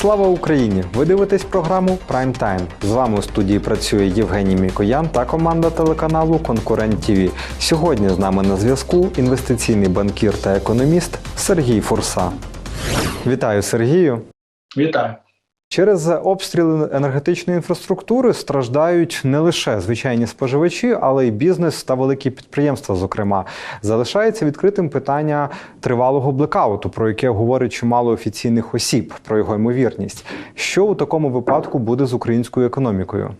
Слава Україні! Ви дивитесь програму Прайм Тайм. З вами у студії працює Євгеній Мікоян та команда телеканалу Конкурент ТВ. Сьогодні з нами на зв'язку інвестиційний банкір та економіст Сергій Фурса. Вітаю Сергію! Вітаю. Через обстріли енергетичної інфраструктури страждають не лише звичайні споживачі, але й бізнес та великі підприємства. Зокрема, залишається відкритим питання тривалого блекауту, про яке говорить чимало офіційних осіб про його ймовірність. Що у такому випадку буде з українською економікою?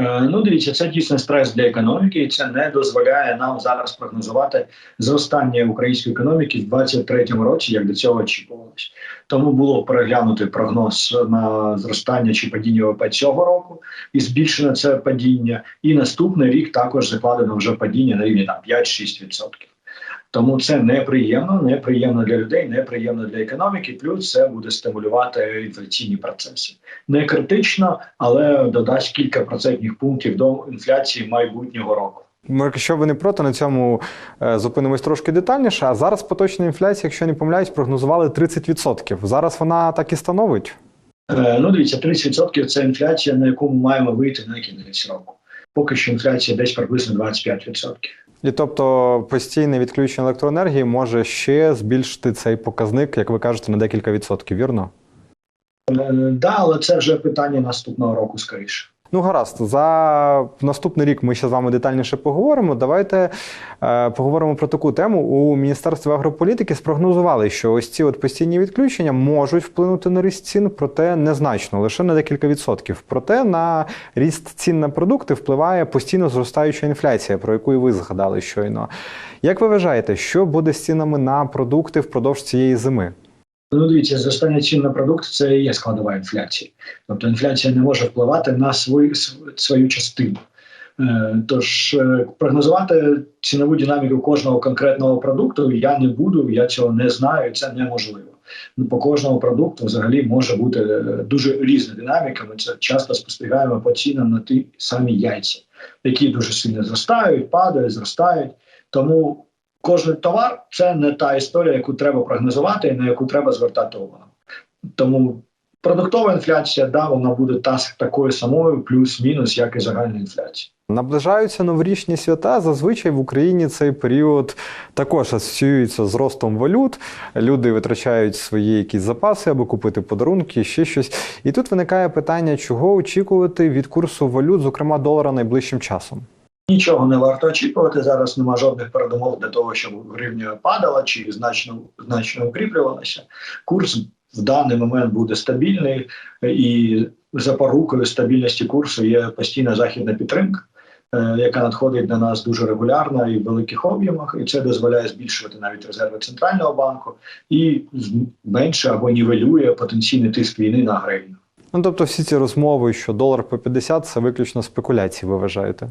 Е, Ну, дивіться, це дійсно стрес для економіки, і це не дозволяє нам зараз прогнозувати зростання української економіки в 2023 році, як до цього очікувалось. Тому було переглянути прогноз на зростання чи падіння ВВП цього року, і збільшено це падіння. І наступний рік також закладено вже падіння на рівні там 5-6%. Тому це неприємно, неприємно для людей, неприємно для економіки. Плюс це буде стимулювати інфляційні процеси. Не критично, але додасть кілька процентних пунктів до інфляції майбутнього року. Ми, Якщо ви не проти, на цьому е, зупинимось трошки детальніше. А зараз поточна інфляція, якщо не помиляюсь, прогнозували 30%. Зараз вона так і становить. Е, ну, дивіться, 30% – це інфляція, на яку ми маємо вийти на кінець року. Поки що інфляція десь приблизно 25%. І тобто постійне відключення електроенергії може ще збільшити цей показник, як ви кажете, на декілька відсотків, вірно? Е, да, але це вже питання наступного року скоріше. Ну, гаразд, за наступний рік ми ще з вами детальніше поговоримо. Давайте е, поговоримо про таку тему. У Міністерстві агрополітики спрогнозували, що ось ці от постійні відключення можуть вплинути на ріст цін, проте незначно, лише на декілька відсотків. Проте на ріст цін на продукти впливає постійно зростаюча інфляція, про яку і ви згадали щойно. Як ви вважаєте, що буде з цінами на продукти впродовж цієї зими? Ну, дивіться, зростання цін на продукт це і є складова інфляції. Тобто інфляція не може впливати на свою, свою частину. Е, Тож е, прогнозувати цінову динаміку кожного конкретного продукту я не буду, я цього не знаю, це неможливо. Ну, по кожному продукту взагалі може бути е, дуже різна динаміка. Ми це часто спостерігаємо по цінам на ті самі яйця, які дуже сильно зростають, падають, зростають. Тому кожен товар це не та історія, яку треба прогнозувати і на яку треба звертати увагу. Тому продуктова інфляція, да, вона буде та такою самою, плюс-мінус, як і загальна інфляція. Наближаються новорічні свята. Зазвичай в Україні цей період також асоціюється з ростом валют. Люди витрачають свої якісь запаси, аби купити подарунки, ще щось. І тут виникає питання, чого очікувати від курсу валют, зокрема долара, найближчим часом. Нічого не варто очікувати. Зараз нема жодних передумов для того, щоб гривня падала чи значно значно укріплювалася. Курс в даний момент буде стабільний, і запорукою стабільності курсу є постійна західна підтримка, е, яка надходить до нас дуже регулярно і в великих об'ємах, і це дозволяє збільшувати навіть резерви центрального банку і менше або нівелює потенційний тиск війни на гривню. Ну тобто, всі ці розмови, що долар по 50 – це виключно спекуляції, ви вважаєте?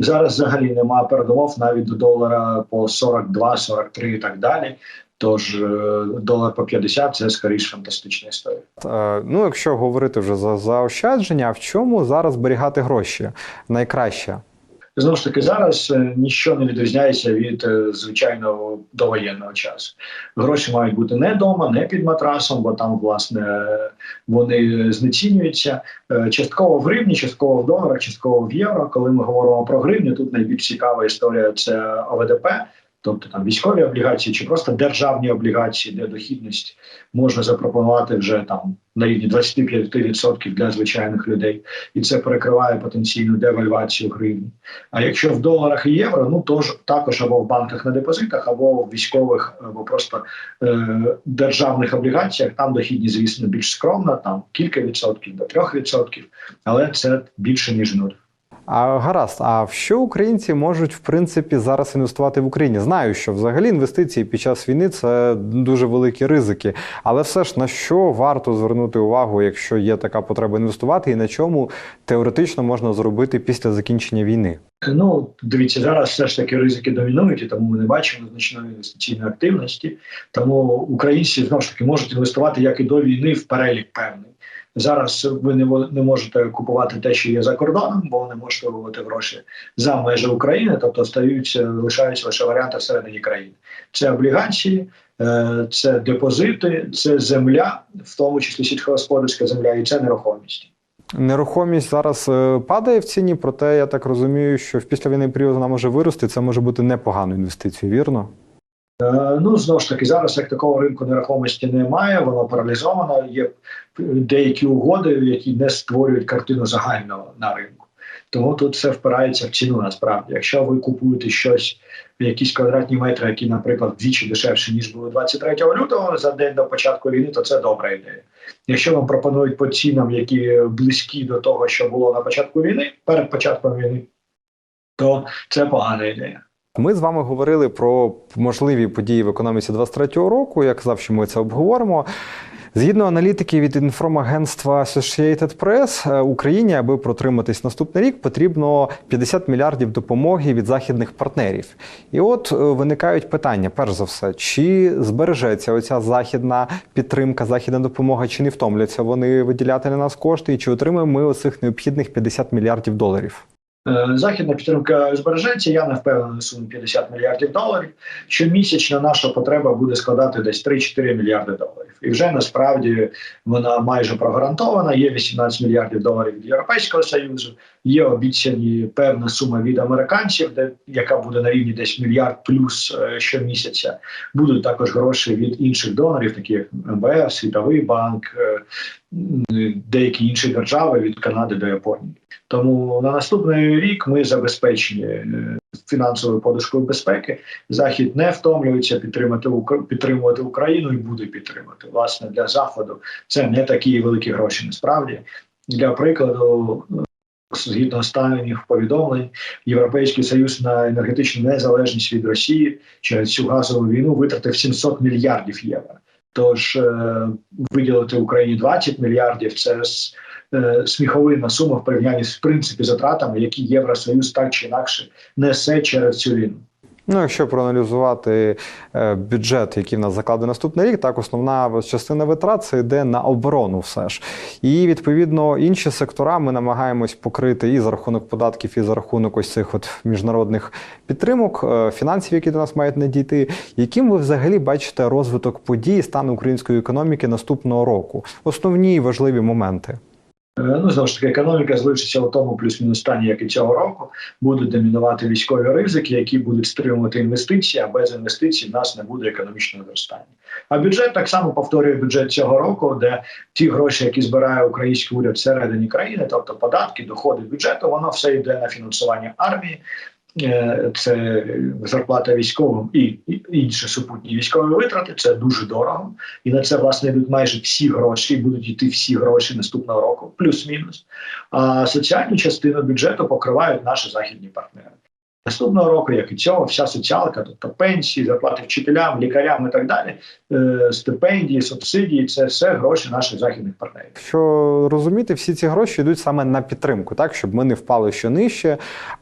Зараз взагалі немає передумов навіть до долара по 42, 43 і так далі. Тож е, долар по 50 – це скоріш фантастична історія. Е, Ну, якщо говорити вже за заощадження, в чому зараз зберігати гроші найкраще? Знову ж таки, зараз е, нічого не відрізняється від е, звичайного довоєнного часу. Гроші мають бути не вдома, не під матрасом, бо там власне вони знецінюються. Е, Частково в гривні, частково в доларах, частково в євро. Коли ми говоримо про гривню, тут найбільш цікава історія це ОВДП. Тобто там військові облігації чи просто державні облігації, де дохідність можна запропонувати вже там на рівні 25% для звичайних людей, і це перекриває потенційну девальвацію гривні. А якщо в доларах і євро, ну то ж також або в банках на депозитах, або в військових, або просто е, державних облігаціях, там дохідність, звісно, більш скромна, там кілька відсотків до трьох відсотків, але це більше ніж нуль. А гаразд, а в що українці можуть в принципі зараз інвестувати в Україні? Знаю, що взагалі інвестиції під час війни це дуже великі ризики. Але все ж на що варто звернути увагу, якщо є така потреба інвестувати, і на чому теоретично можна зробити після закінчення війни? Ну, дивіться, зараз все ж таки ризики домінують, і тому ми не бачимо значної інвестиційної активності. Тому українці знову ж таки можуть інвестувати як і до війни в перелік певний. Зараз ви не, не можете купувати те, що є за кордоном, бо не можете виводити гроші за межі України, тобто стаються лишаються лише варіанти всередині країни. Це облігації, е, це депозити, це земля, в тому числі сільськогосподарська земля, і це нерухомість. Нерухомість зараз е, падає в ціні, проте я так розумію, що в післявійний період вона може вирости. Це може бути непоганою інвестицією, вірно? Е, Ну знову ж таки, зараз як такого ринку нерухомості немає, воно паралізовано. Є деякі угоди, які не створюють картину загального на ринку. Тому тут все впирається в ціну насправді. Якщо ви купуєте щось, якісь квадратні метри, які, наприклад, вдвічі дешевше ніж було 23 лютого за день до початку війни, то це добра ідея. Якщо вам пропонують по цінам, які близькі до того, що було на початку війни, перед початком війни, то це погана ідея. Ми з вами говорили про можливі події в економіці 23-го року. Я казав, що ми це обговоримо. Згідно аналітики від інформагентства Associated Press, е, Україні, аби протриматись наступний рік, потрібно 50 мільярдів допомоги від західних партнерів. І от е, виникають питання: перш за все, чи збережеться оця західна підтримка, західна допомога, чи не втомляться вони виділяти на нас кошти, і чи отримаємо ми оцих необхідних 50 мільярдів доларів? Е, Західна підтримка збережеться. Я не впевнений сум суму 50 мільярдів доларів. Щомісячна наша потреба буде складати десь 3-4 мільярди доларів. І вже насправді вона майже прогарантована. Є 18 мільярдів доларів від Європейського союзу. Є обіцяні певна сума від американців, де яка буде на рівні десь мільярд плюс е, щомісяця. Будуть також гроші від інших донорів, такі як МВФ, Світовий банк, е, деякі інші держави від Канади до Японії. Тому на наступний рік ми забезпечені е, фінансовою подушкою безпеки. Захід не втомлюється підтримати підтримувати Україну і буде підтримати. Власне для заходу це не такі великі гроші. Насправді для прикладу. Згідно останніх повідомлень, Європейський союз на енергетичну незалежність від Росії через цю газову війну витратив 700 мільярдів євро. Тож е, виділити Україні 20 мільярдів це е, сміховинна сума в порівнянні з в принципі затратами, які Євросоюз так чи інакше несе через цю війну. Ну, якщо проаналізувати е, бюджет, який в нас закладений наступний рік, так основна частина витрат це йде на оборону, все ж. І відповідно інші сектора ми намагаємось покрити і за рахунок податків, і за рахунок ось цих от міжнародних підтримок, е, фінансів, які до нас мають надійти. Яким ви взагалі бачите розвиток подій, стан української економіки наступного року? Основні важливі моменти. Е, Ну знову ж таки, економіка залишиться у тому плюс-мінус стані, як і цього року. Будуть домінувати військові ризики, які будуть стримувати інвестиції. А без інвестицій в нас не буде економічного зростання. А бюджет так само повторює бюджет цього року, де ті гроші, які збирає український уряд всередині країни, тобто податки, доходи бюджету, воно все йде на фінансування армії. Е, Це зарплата військовим і інші супутні військові витрати. Це дуже дорого, і на це власне йдуть майже всі гроші, і будуть йти всі гроші наступного року, плюс-мінус. А соціальну частину бюджету покривають наші західні партнери. Наступного року, як і цього, вся соціалка, тобто пенсії, зарплати вчителям, лікарям і так далі, е, стипендії, субсидії це все гроші наших західних партнерів. Що розуміти, всі ці гроші йдуть саме на підтримку, так щоб ми не впали ще нижче.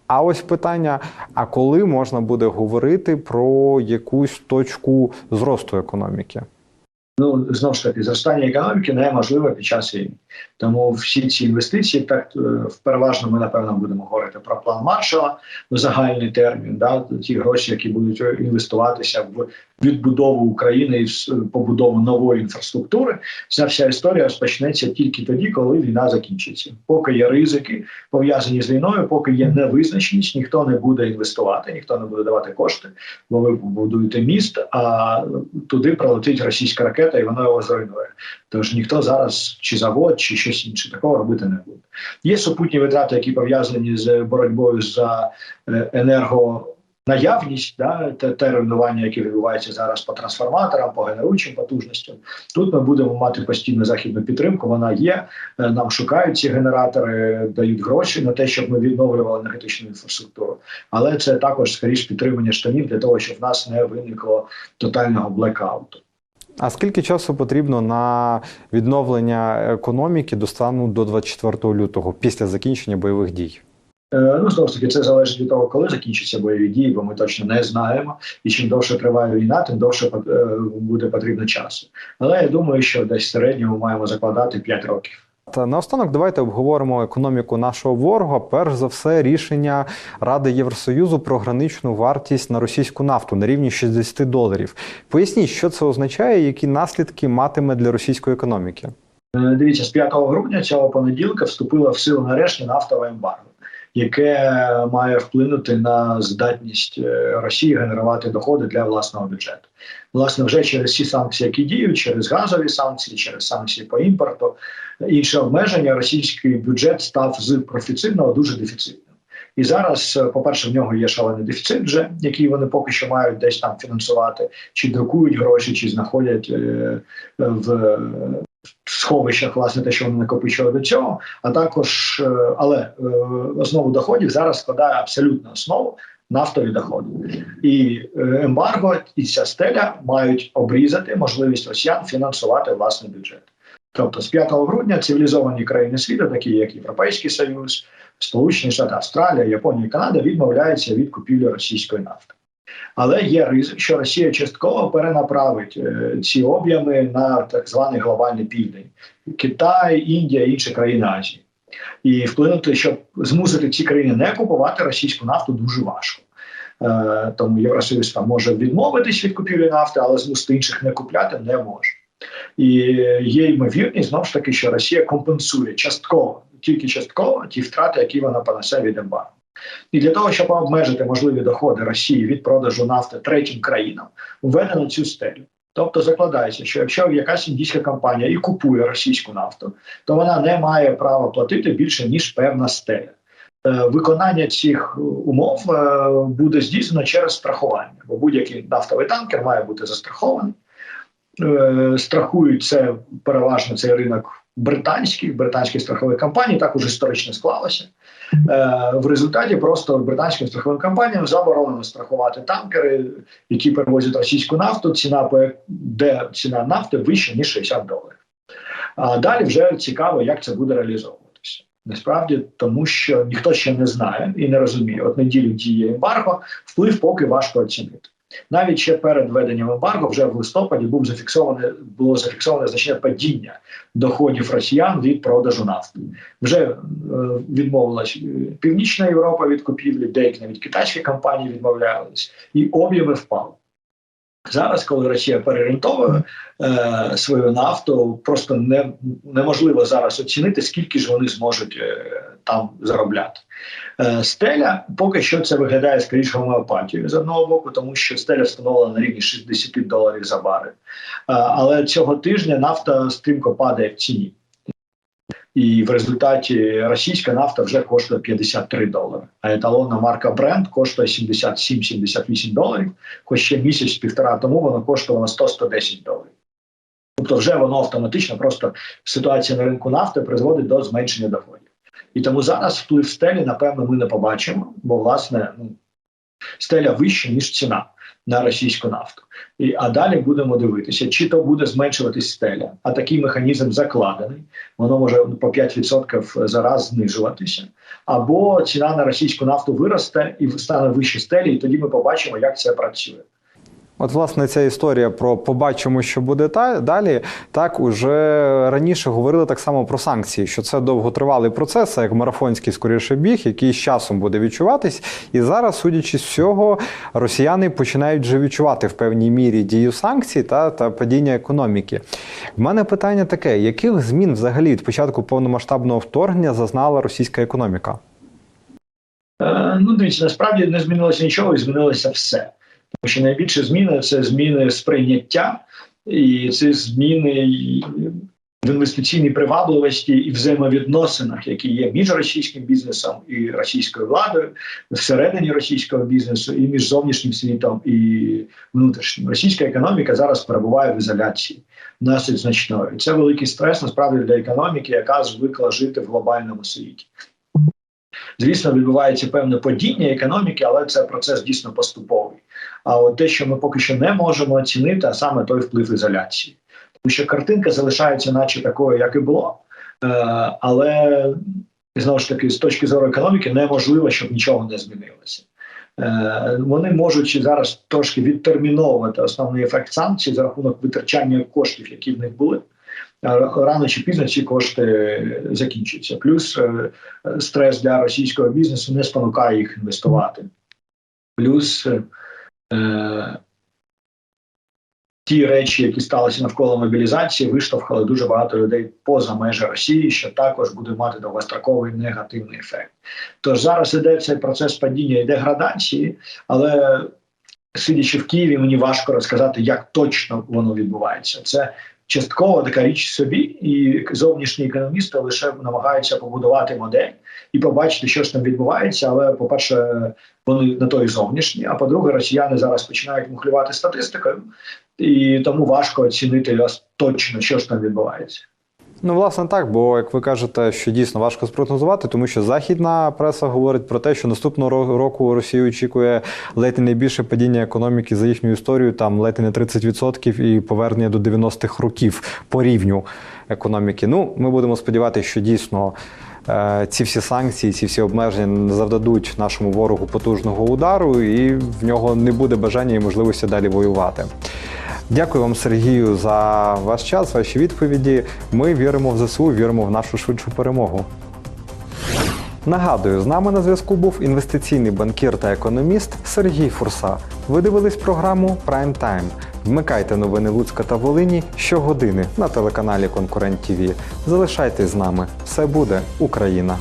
А ось питання: а коли можна буде говорити про якусь точку зросту економіки? Ну знову ж таки, зростання економіки неможливе під час війни. Тому всі ці інвестиції, так е, переважно ми напевно будемо говорити про план Маршала в загальний термін. Да, ті гроші, які будуть інвестуватися в відбудову України і в побудову нової інфраструктури. Ця вся історія розпочнеться тільки тоді, коли війна закінчиться. Поки є ризики пов'язані з війною, поки є невизначеність, ніхто не буде інвестувати, ніхто не буде давати кошти, бо ви побудуєте міст, а туди прилетить російська ракета, і вона його зруйнує. Тож ніхто зараз чи завод, чи щось інше такого робити не буде. Є супутні витрати, які пов'язані з боротьбою за е, енерго. Наявність да, те, те руйнування, яке відбувається зараз по трансформаторам, по генеруючим потужностям. Тут ми будемо мати постійну західну підтримку. Вона є. Е, Нам шукають ці генератори, дають гроші на те, щоб ми відновлювали енергетичну інфраструктуру. Але це також скоріш підтримання штанів для того, щоб в нас не виникло тотального блекауту. А скільки часу потрібно на відновлення економіки до стану до 24 лютого після закінчення бойових дій? Е, Ну, знову ж таки, це залежить від того, коли закінчаться бойові дії, бо ми точно не знаємо. І чим довше триває війна, тим довше е, буде потрібно часу. Але я думаю, що десь в середньому маємо закладати 5 років. Та наостанок давайте обговоримо економіку нашого ворога. Перш за все, рішення Ради Євросоюзу про граничну вартість на російську нафту на рівні 60 доларів. Поясніть, що це означає, які наслідки матиме для російської економіки. Е, Дивіться, з 5 грудня цього понеділка вступила в силу нарешті нафтова ембарго, яке має вплинути на здатність е, Росії генерувати доходи для власного бюджету. Власне, вже через всі санкції, які діють, через газові санкції, через санкції по імпорту, інші обмеження, російський бюджет став з профіцитного дуже дефіцитним. І зараз, е, по-перше, в нього є шалений дефіцит, вже який вони поки що мають десь там фінансувати, чи друкують гроші, чи знаходять е, в сховищах, власне, те, що вони накопичили до цього. А також, е, але е, основу доходів зараз складає абсолютну основу нафтові доходи. І е, ембарго і ця стеля мають обрізати можливість росіян фінансувати власний бюджет. Тобто з 5 грудня цивілізовані країни світу, такі як Європейський Союз, Сполучені Штати, Австралія, Японія, і Канада, відмовляються від купівлі російської нафти. Але є ризик, що Росія частково перенаправить е, ці об'єми на так званий глобальний південь Китай, Індія інші країни Азії. І вплинути, щоб змусити ці країни не купувати російську нафту, дуже важко. Е, тому Євросоюз там може відмовитись від купівлі нафти, але змусити інших не купляти не може. І є ймовірність знову ж таки, що Росія компенсує частково, тільки частково ті втрати, які вона понесе від ембарго. І для того, щоб обмежити можливі доходи Росії від продажу нафти третім країнам, введено цю стелю. Тобто закладається, що якщо якась індійська компанія і купує російську нафту, то вона не має права платити більше ніж певна стеля. Е, Виконання цих умов е, буде здійснено через страхування, бо будь-який нафтовий танкер має бути застрахований. Е, Страхують це переважно цей ринок британський, британські страхові компанії, так уже історично склалося. Е, В результаті просто британським страховим компаніям заборонено страхувати танкери, які перевозять російську нафту. Ціна де ціна нафти вища ніж 60 доларів. А далі вже цікаво, як це буде реалізовуватися. Насправді, тому що ніхто ще не знає і не розуміє. От неділю діє ембарго, вплив поки важко оцінити. Навіть ще перед введенням ембарго, вже в листопаді був зафіксоване було зафіксоване значне падіння доходів росіян від продажу нафти. Вже е, відмовилась е, Північна Європа від купівлі, деякі навіть китайські компанії відмовлялись, і об'єми впали. Зараз, коли Росія переорієнтовує е, свою нафту, просто не, неможливо зараз оцінити, скільки ж вони зможуть е, там заробляти. Е, стеля поки що це виглядає скоріше гомеопатією з одного боку, тому що стеля встановлена на рівні 60 доларів за барель. Е, але цього тижня нафта стрімко падає в ціні. І в результаті російська нафта вже коштує 53 долари, а еталонна марка Brent коштує 77-78 доларів. Хоч ще місяць-півтора тому воно коштувало 100-110 доларів. Тобто, вже воно автоматично просто ситуація на ринку нафти призводить до зменшення доходів. І тому зараз вплив стелі, напевно, ми не побачимо, бо власне ну, стеля вища, ніж ціна на російську нафту. І, а далі будемо дивитися, чи то буде зменшуватись стеля, а такий механізм закладений, воно може по 5% за раз знижуватися, або ціна на російську нафту виросте і стане вище стелі, і тоді ми побачимо, як це працює. От, власне, ця історія про побачимо, що буде та далі. Так уже раніше говорили так само про санкції, що це довготривалий процес, як марафонський скоріше біг, який з часом буде відчуватись. І зараз, судячи з всього, росіяни починають вже відчувати в певній мірі дію санкцій та, та падіння економіки. В мене питання таке: яких змін взагалі від початку повномасштабного вторгнення зазнала російська економіка? Е, ну, дивіться, насправді не змінилося нічого, змінилося все. Тому що найбільше зміни це зміни сприйняття, і це зміни в інвестиційній привабливості і взаємовідносинах, які є між російським бізнесом і російською владою, всередині російського бізнесу, і між зовнішнім світом і внутрішнім. Російська економіка зараз перебуває в ізоляції досить значною. Це великий стрес насправді для економіки, яка звикла жити в глобальному світі. Звісно, відбувається певне падіння економіки, але це процес дійсно поступовий. А от те, що ми поки що не можемо оцінити, а саме той вплив ізоляції, тому що картинка залишається, наче такою, як і було, е, але знову ж таки, з точки зору економіки, неможливо, щоб нічого не змінилося. Е, Вони можуть зараз трошки відтерміновувати основний ефект санкцій за рахунок витрачання коштів, які в них були. рано чи пізно ці кошти закінчаться. Плюс е, стрес для російського бізнесу не спонукає їх інвестувати. Плюс е, ті речі, які сталися навколо мобілізації, виштовхали дуже багато людей поза межі Росії, що також буде мати довгостроковий негативний ефект. Тож зараз іде цей процес падіння і деградації, але сидячи в Києві, мені важко розказати, як точно воно відбувається. Це частково така річ собі, і зовнішні економісти лише намагаються побудувати модель і побачити, що ж там відбувається. Але, по-перше, вони на то і зовнішні. А по-друге, росіяни зараз починають мухлювати статистикою, і тому важко оцінити точно, що ж там відбувається. Ну, власне, так, бо як ви кажете, що дійсно важко спрогнозувати, тому що західна преса говорить про те, що наступного року Росію очікує ледь не найбільше падіння економіки за їхню історію, там ледь не 30% і повернення до 90-х років по рівню економіки. Ну, ми будемо сподіватися, що дійсно. е, Ці всі санкції, ці всі обмеження не завдадуть нашому ворогу потужного удару, і в нього не буде бажання і можливості далі воювати. Дякую вам, Сергію, за ваш час, ваші відповіді. Ми віримо в ЗСУ, віримо в нашу швидшу перемогу. Нагадую, з нами на зв'язку був інвестиційний банкір та економіст Сергій Фурса. Ви дивились програму Prime Time. Вмикайте новини Луцька та Волині щогодини на телеканалі Конкурент ТВ. Залишайтесь з нами. Все буде Україна!